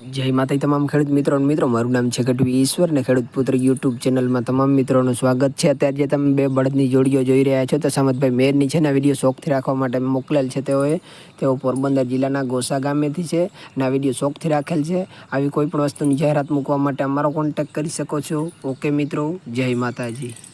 જય માતાજી, તમામ ખેડૂત મિત્રો અને મિત્રો, મારું નામ છે ગઢવી ઈશ્વર ને ખેડૂત પુત્ર યુટ્યુબ ચેનલમાં તમામ મિત્રોનું સ્વાગત છે. અત્યારે જે તમે બે બળદની જોડીઓ જોઈ રહ્યા છો, તો સામતભાઈ મેરની છે ને આ વીડિયો શોખથી રાખવા માટે મોકલેલ છે તેઓએ. તેઓ પોરબંદર જિલ્લાના ગોસા ગામેથી છે અને આ વીડિયો શોખથી રાખેલ છે. આવી કોઈ પણ વસ્તુની જાહેરાત મૂકવા માટે અમારો કોન્ટેક્ટ કરી શકો છો. ઓકે મિત્રો, જય માતાજી.